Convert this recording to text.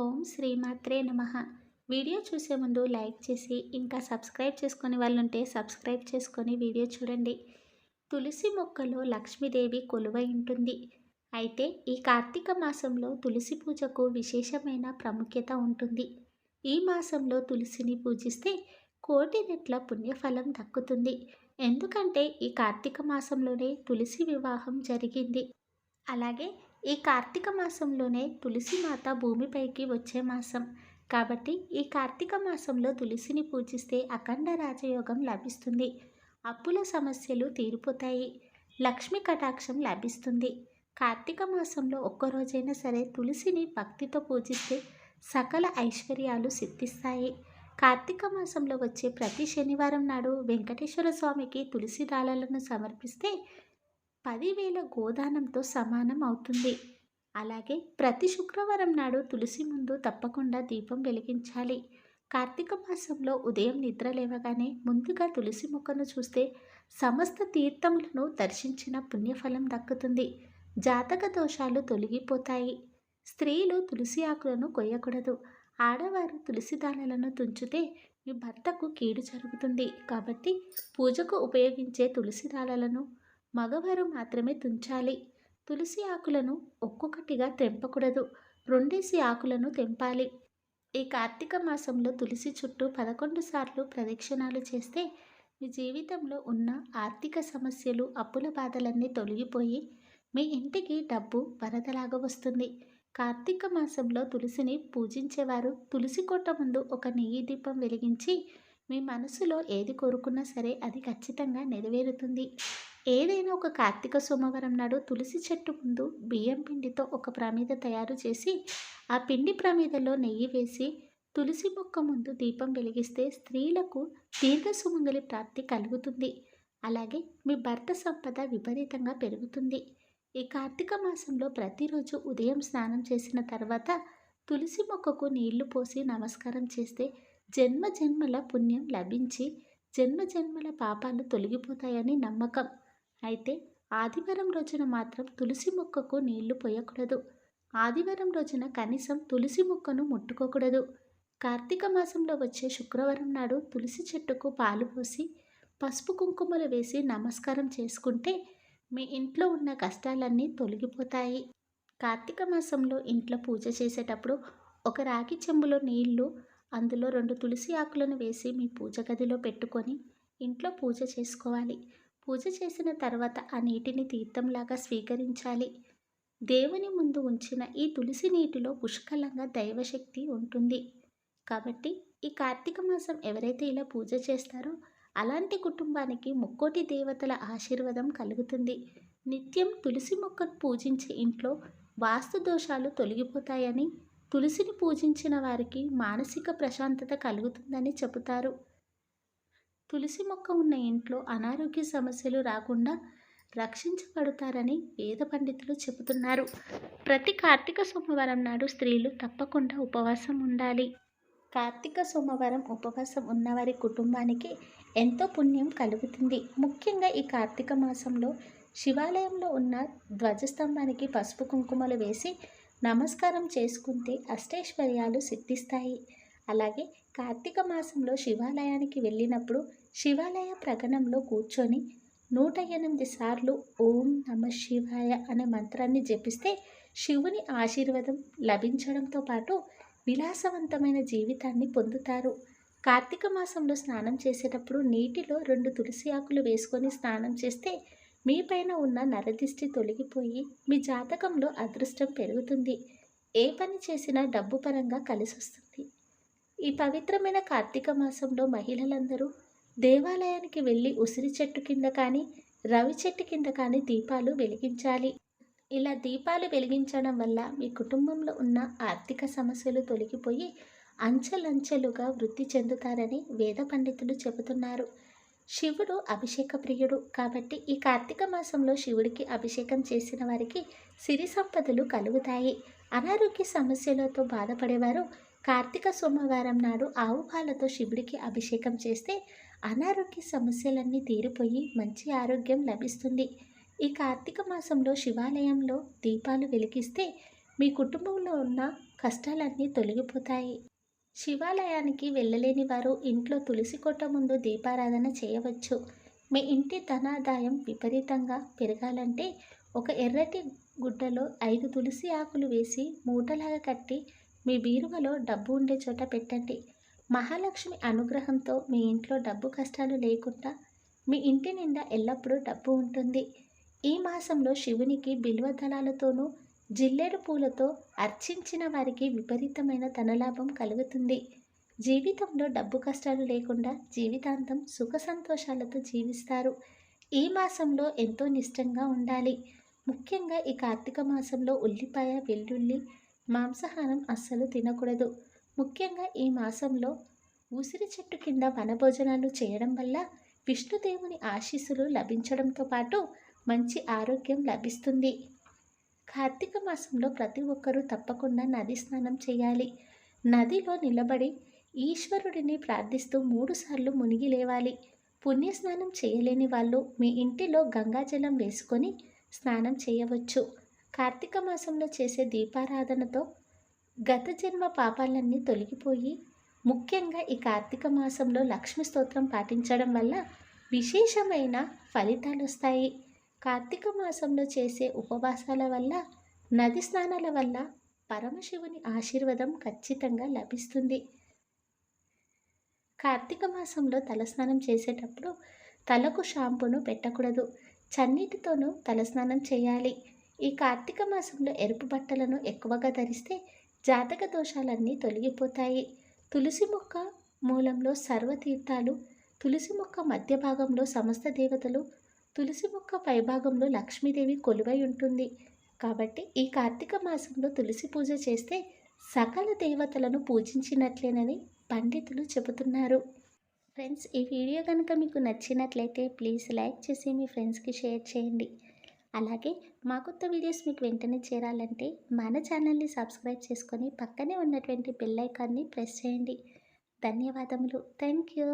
ఓం శ్రీమాత్రే నమ. వీడియో చూసే ముందు లైక్ చేసి ఇంకా సబ్స్క్రైబ్ చేసుకునే వాళ్ళు ఉంటే సబ్స్క్రైబ్ చేసుకొని వీడియో చూడండి. తులసి మొక్కలో లక్ష్మీదేవి కొలువై ఉంటుంది. అయితే ఈ కార్తీక మాసంలో తులసి పూజకు విశేషమైన ప్రాముఖ్యత ఉంటుంది. ఈ మాసంలో తులసిని పూజిస్తే కోటి రెట్ల పుణ్యఫలం దక్కుతుంది. ఎందుకంటే ఈ కార్తీక మాసంలోనే తులసి వివాహం జరిగింది. అలాగే ఈ కార్తీక మాసంలోనే తులసి మాత భూమిపైకి వచ్చే మాసం. కాబట్టి ఈ కార్తీక మాసంలో తులసిని పూజిస్తే అఖండ రాజయోగం లభిస్తుంది. అప్పుల సమస్యలు తీరిపోతాయి. లక్ష్మి కటాక్షం లభిస్తుంది. కార్తీక మాసంలో ఒక్కరోజైనా సరే తులసిని భక్తితో పూజిస్తే సకల ఐశ్వర్యాలు సిద్ధిస్తాయి. కార్తీక మాసంలో వచ్చే ప్రతి శనివారం నాడు వెంకటేశ్వర స్వామికి తులసి దాళాలను సమర్పిస్తే పదివేల గోదానంతో సమానం అవుతుంది. అలాగే ప్రతి శుక్రవారం నాడు తులసి ముందు తప్పకుండా దీపం వెలిగించాలి. కార్తీక మాసంలో ఉదయం నిద్ర లేవగానే ముందుగా తులసి మొక్కను చూస్తే సమస్త తీర్థములను దర్శించిన పుణ్యఫలం దక్కుతుంది. జాతక దోషాలు తొలగిపోతాయి. స్త్రీలు తులసి ఆకులను కొయ్యకూడదు. ఆడవారు తులసి దానాలను తుంచితే మీ భర్తకు కీడు జరుగుతుంది. కాబట్టి పూజకు ఉపయోగించే తులసి దాళాలను మగవారు మాత్రమే తుంచాలి. తులసి ఆకులను ఒక్కొక్కటిగా తెంపకూడదు. రెండేసి ఆకులను తెంపాలి. ఈ కార్తీక మాసంలో తులసి చుట్టూ పదకొండు సార్లు ప్రదక్షిణాలు చేస్తే మీ జీవితంలో ఉన్న ఆర్థిక సమస్యలు అప్పుల బాధలన్నీ తొలగిపోయి మీ ఇంటికి డబ్బు వరదలాగా వస్తుంది. కార్తీక మాసంలో తులసిని పూజించేవారు తులసి కోట ముందు ఒక నెయ్యి దీపం వెలిగించి మీ మనసులో ఏది కోరుకున్నా సరే అది ఖచ్చితంగా నెరవేరుతుంది. ఏదైనా ఒక కార్తీక సోమవారం నాడు తులసి చెట్టు ముందు బియ్యం పిండితో ఒక ప్రమిద తయారు చేసి ఆ పిండి ప్రమిదలో నెయ్యి వేసి తులసి మొక్క ముందు దీపం వెలిగిస్తే స్త్రీలకు దీర్ఘ సుమంగలి ప్రాప్తి కలుగుతుంది. అలాగే మీ భర్త సంపద విపరీతంగా పెరుగుతుంది. ఈ కార్తీక మాసంలో ప్రతిరోజు ఉదయం స్నానం చేసిన తర్వాత తులసి మొక్కకు నీళ్ళు పోసి నమస్కారం చేస్తే జన్మ జన్మల పుణ్యం లభించి జన్మ జన్మల పాపాలు తొలగిపోతాయని నమ్మకం. అయితే ఆదివారం రోజున మాత్రం తులసి మొక్కకు నీళ్ళు పోయకూడదు. ఆదివారం రోజున కనీసం తులసి మొక్కను ముట్టుకోకూడదు. కార్తీక మాసంలో వచ్చే శుక్రవారం నాడు తులసి చెట్టుకు పాలు పోసి పసుపు కుంకుమలు వేసి నమస్కారం చేసుకుంటే మీ ఇంట్లో ఉన్న కష్టాలన్నీ తొలగిపోతాయి. కార్తీక మాసంలో ఇంట్లో పూజ చేసేటప్పుడు ఒక రాగి చెంబులో నీళ్ళు అందులో రెండు తులసి ఆకులను వేసి మీ పూజ గదిలో పెట్టుకొని ఇంట్లో పూజ చేసుకోవాలి. పూజ చేసిన తర్వాత ఆ నీటిని తీర్థంలాగా స్వీకరించాలి. దేవుని ముందు ఉంచిన ఈ తులసి నీటిలో పుష్కలంగా దైవశక్తి ఉంటుంది. కాబట్టి ఈ కార్తీక మాసం ఎవరైతే ఇలా పూజ చేస్తారో అలాంటి కుటుంబానికి ముక్కోటి దేవతల ఆశీర్వాదం కలుగుతుంది. నిత్యం తులసి మొక్కను పూజించే ఇంట్లో వాస్తు దోషాలు తొలగిపోతాయని తులసిని పూజించిన వారికి మానసిక ప్రశాంతత కలుగుతుందని చెబుతారు. తులసి మొక్క ఉన్న ఇంట్లో అనారోగ్య సమస్యలు రాకుండా రక్షించబడతారని వేద పండితులు చెబుతున్నారు. ప్రతి కార్తీక సోమవారం నాడు స్త్రీలు తప్పకుండా ఉపవాసం ఉండాలి. కార్తీక సోమవారం ఉపవాసం ఉన్నవారి కుటుంబానికి ఎంతో పుణ్యం కలుగుతుంది. ముఖ్యంగా ఈ కార్తీక మాసంలో శివాలయంలో ఉన్న ధ్వజస్తంభానికి పసుపు కుంకుమలు వేసి నమస్కారం చేసుకుంటే అష్టైశ్వర్యాలు సిద్ధిస్తాయి. అలాగే కార్తీక మాసంలో శివాలయానికి వెళ్ళినప్పుడు శివాలయ ప్రగణంలో కూర్చొని నూట ఎనిమిది సార్లు ఓం నమ శివాయ అనే మంత్రాన్ని జపిస్తే శివుని ఆశీర్వాదం లభించడంతో పాటు విలాసవంతమైన జీవితాన్ని పొందుతారు. కార్తీక మాసంలో స్నానం చేసేటప్పుడు నీటిలో రెండు తులసి ఆకులు వేసుకొని స్నానం చేస్తే మీపైన ఉన్న నరదిష్టి తొలగిపోయి మీ జాతకంలో అదృష్టం పెరుగుతుంది. ఏ పని చేసినా డబ్బు పరంగా కలిసి వస్తుంది ఈ పవిత్రమైన కార్తీక మాసంలో మహిళలందరూ దేవాలయానికి వెళ్ళి ఉసిరి చెట్టు కింద కానీ రవి చెట్టు కింద కానీ దీపాలు వెలిగించాలి. ఇలా దీపాలు వెలిగించడం వల్ల మీ కుటుంబంలో ఉన్న ఆర్థిక సమస్యలు తొలగిపోయి అంచెలంచెలుగా వృద్ధి చెందుతారని వేద పండితులు చెబుతున్నారు. శివుడు అభిషేక ప్రియుడు కాబట్టి ఈ కార్తీక మాసంలో శివుడికి అభిషేకం చేసిన వారికి సిరి సంపదలు కలుగుతాయి. అనారోగ్య సమస్యలతో బాధపడేవారు కార్తీక సోమవారం నాడు ఆవు పాలతో శివుడికి అభిషేకం చేస్తే అనారోగ్య సమస్యలన్నీ తీరిపోయి మంచి ఆరోగ్యం లభిస్తుంది. ఈ కార్తీక మాసంలో శివాలయంలో దీపాలు వెలిగిస్తే మీ కుటుంబంలో ఉన్న కష్టాలన్నీ తొలగిపోతాయి. శివాలయానికి వెళ్ళలేని వారు ఇంట్లో తులసి కొట్ట ముందు దీపారాధన చేయవచ్చు. మీ ఇంటి ధనాదాయం విపరీతంగా పెరగాలంటే ఒక ఎర్రటి గుడ్డలో ఐదు తులసి ఆకులు వేసి మూటలాగా కట్టి మీ బీరువలో డబ్బు ఉండే చోట పెట్టండి. మహాలక్ష్మి అనుగ్రహంతో మీ ఇంట్లో డబ్బు కష్టాలు లేకుండా మీ ఇంటి నిండా ఎల్లప్పుడూ డబ్బు ఉంటుంది. ఈ మాసంలో శివునికి బిల్వ దళాలతోనూ జిల్లేడు పూలతో అర్చించిన వారికి విపరీతమైన ధనలాభం కలుగుతుంది. జీవితంలో డబ్బు కష్టాలు లేకుండా జీవితాంతం సుఖ సంతోషాలతో జీవిస్తారు. ఈ మాసంలో ఎంతో నిష్టంగా ఉండాలి. ముఖ్యంగా ఈ కార్తీక మాసంలో ఉల్లిపాయ వెల్లుల్లి మాంసాహారం అస్సలు తినకూడదు. ముఖ్యంగా ఈ మాసంలో ఉసిరి చెట్టు కింద వనభోజనాలు చేయడం వల్ల విష్ణుదేవుని ఆశీస్సులు లభించడంతో పాటు మంచి ఆరోగ్యం లభిస్తుంది. కార్తీక మాసంలో ప్రతి ఒక్కరూ తప్పకుండా నది స్నానం చేయాలి. నదిలో నిలబడి ఈశ్వరుడిని ప్రార్థిస్తూ మూడుసార్లు మునిగి లేవాలి. పుణ్యస్నానం చేయలేని వాళ్ళు మీ ఇంటిలో గంగాజలం వేసుకొని స్నానం చేయవచ్చు. కార్తీక మాసంలో చేసే దీపారాధనతో గత జన్మ పాపాలన్నీ తొలగిపోయి ముఖ్యంగా ఈ కార్తీక మాసంలో లక్ష్మి స్తోత్రం పాటించడం వల్ల విశేషమైన ఫలితాలు వస్తాయి. కార్తీక మాసంలో చేసే ఉపవాసాల వల్ల నది స్నానాల వల్ల పరమశివుని ఆశీర్వాదం ఖచ్చితంగా లభిస్తుంది. కార్తీక మాసంలో తలస్నానం చేసేటప్పుడు తలకు షాంపూను పెట్టకూడదు. చన్నీటితోనూ తలస్నానం చేయాలి. ఈ కార్తీక మాసంలో ఎరుపు బట్టలను ఎక్కువగా ధరిస్తే జాతక దోషాలన్నీ తొలగిపోతాయి. తులసి మొక్క మూలంలో సర్వతీర్థాలు తులసి మొక్క మధ్య భాగంలో సమస్త దేవతలు తులసి మొక్క పైభాగంలో లక్ష్మీదేవి కొలువై ఉంటుంది. కాబట్టి ఈ కార్తీక మాసంలో తులసి పూజ చేస్తే సకల దేవతలను పూజించినట్లేనని పండితులు చెబుతున్నారు. ఫ్రెండ్స్ ఈ వీడియో కనుక మీకు నచ్చినట్లయితే ప్లీజ్ లైక్ చేసి మీ ఫ్రెండ్స్కి షేర్ చేయండి. అలాగే మా కొత్త వీడియోస్ మీకు వెంటనే చేరాలంటే మన ఛానల్ని సబ్స్క్రైబ్ చేసుకొని పక్కనే ఉన్నటువంటి బెల్ ఐకాన్ని ప్రెస్ చేయండి. ధన్యవాదములు. Thank you